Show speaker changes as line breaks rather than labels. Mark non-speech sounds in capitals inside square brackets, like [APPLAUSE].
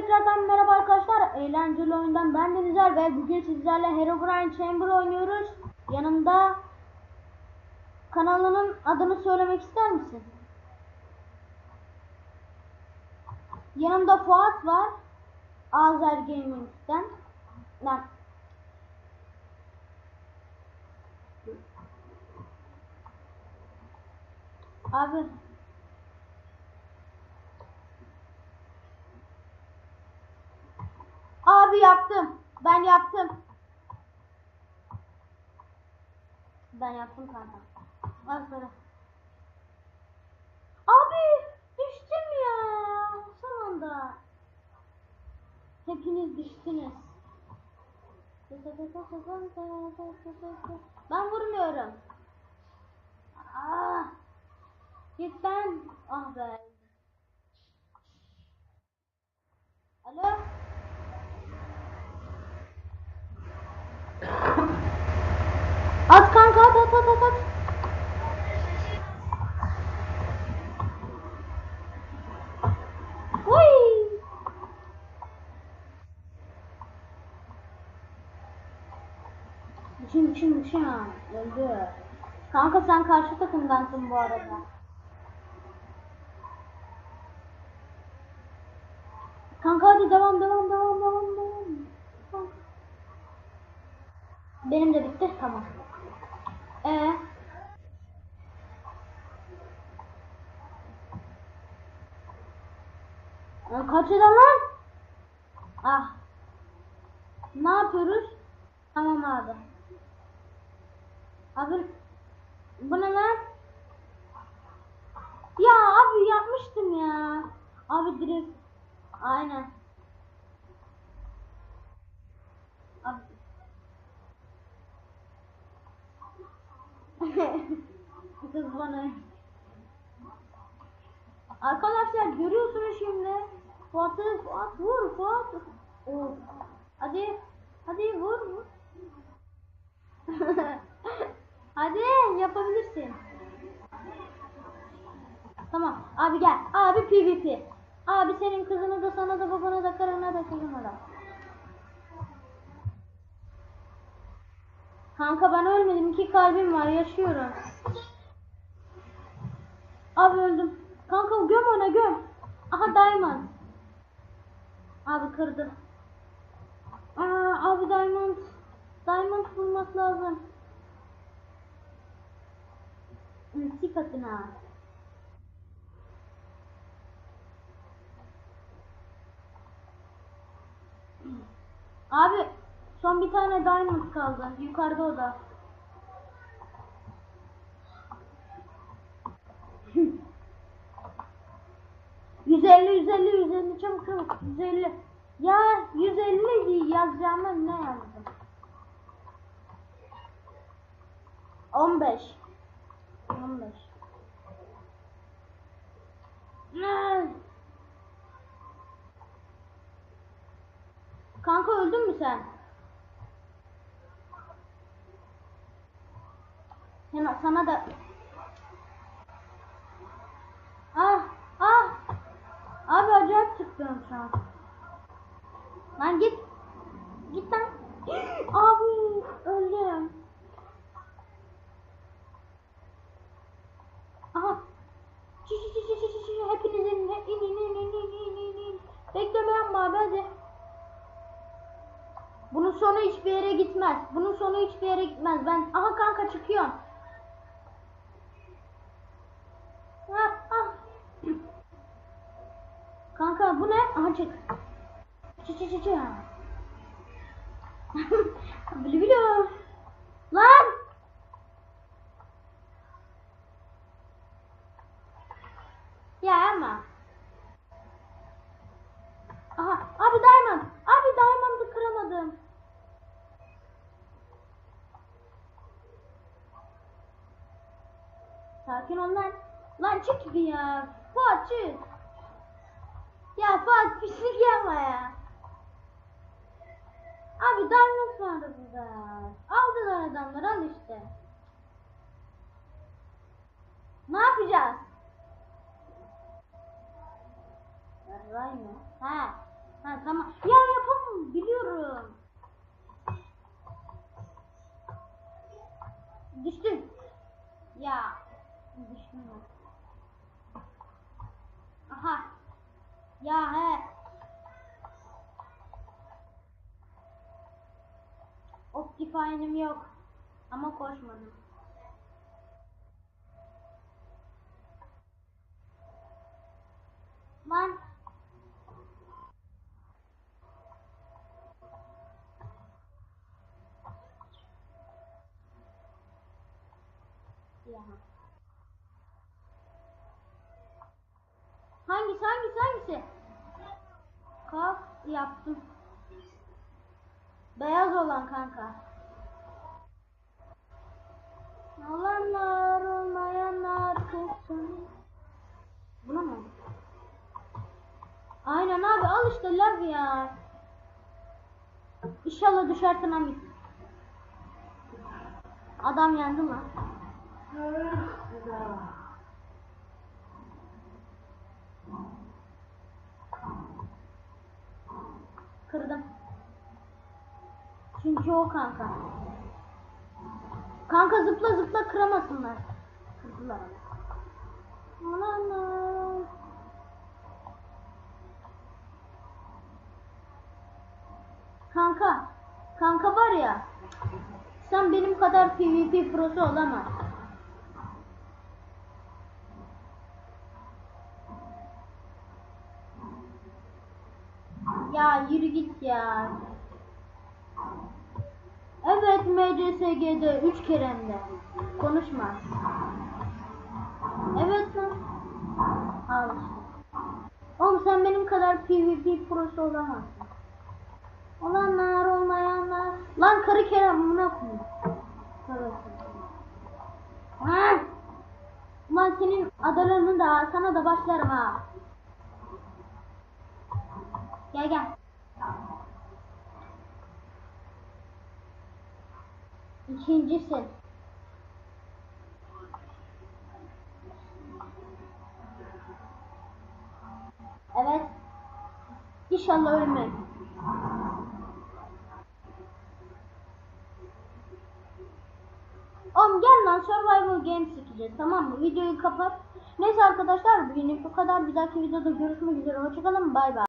tekrardan merhaba arkadaşlar. Eğlenceli oyundan ben Denizer ve bugün sizlerle Herobrine Chamber oynuyoruz. Yanımda kanalının adını söylemek ister misin? Yanımda Fuat var. Azer Gaming'den. Lan. Abi Abi yaptım. Ben yaptım. Ben yaptım kanka. Al sana. Abi düştüm ya. Son anda. Hepiniz düştünüz. Ben vurmuyorum. Aa, git ben. Ah be. Alo. At kanka at at at at. Uy. Düşün düşün düşün. Öldü. Kanka sen karşı takımdansın bu arada. Kanka hadi devam devam devam devam devam. Benim de bitti tamam. Ee, Kaç lan? Ah. Ne yapıyoruz? Tamam abi. Abi bu ne lan? Ya abi yapmıştım ya. Abi direkt aynen. Abi [LAUGHS] Kız bana. Arkadaşlar görüyorsunuz şimdi. Fuat'ı Fuat vur Fuat. Oh. Hadi. Hadi vur vur. [LAUGHS] Hadi yapabilirsin. Tamam abi gel. Abi PvP. Abi senin kızını da sana da babana da karına da kızına da. Kanka ben ölmedim. iki kalbim var. Yaşıyorum. Abi öldüm. Kanka göm ona göm. Aha diamond. Abi kırdı. Aa, abi diamond. Diamond bulmak lazım. Ulti katına. Abi son bir tane diamond kaldı. Yukarıda o da. 150 150 150 çabuk çabuk 150. Ya 150 yazacağıma ne yazdım? 15 15 Kanka öldün mü sen? Sana da ters çıktım şu an. Lan git. Git lan. Abi öldüm. Aha. Çi çi çi çi çi çi hepinizin in in in in in in in. Beklemeyen var hadi. Bunun sonu hiçbir yere gitmez. Bunun sonu hiçbir yere gitmez. Ben aha kanka çıkıyorum. Aha çık. Çı çı çı çı. Bili bilo. Lan! Ya ama. Aha abi diamond. Abi diamond'ı kıramadım. Sakin ol lan. Lan çık bir ya. Fuat çık. Ya Fuat pislik yapma ya. Abi diamond vardı burada. Aldılar adamlar al işte. Ne yapacağız? Ray mı? Ha. Ha tamam. Ya yapamam biliyorum. Düştüm. Ya düştüm ben. Aha. Ya he. Optifine'im yok. Ama koşmadım. Lan. Ya. Yaptım. Beyaz olan kanka. Olanlar olmayanlar kızsın. Buna mı? Aynen abi al işte lav ya. İnşallah düşersin Hamit. Adam yandı lan. Kırdım. Çünkü o kanka. Kanka zıpla zıpla kıramasınlar. Kırdılar. Kanka. Kanka var ya. Sen benim kadar PvP prosu olamaz. Ya yürü git ya. Evet MCSG'de 3 kere hem de. Konuşma. Evet lan. Al işte. Oğlum sen benim kadar PvP prosu olamazsın. Olanlar olmayanlar. Lan karı Kerem buna koyayım. Ulan senin adalarını da sana da başlarım ha. Gel gel. İkincisin. Evet. İnşallah ölmem. Oğlum gel lan survival games çekeceğiz tamam mı? Videoyu kapat. Neyse arkadaşlar bugünlük bu kadar. Bir dahaki videoda görüşmek üzere. Hoşçakalın bay bay.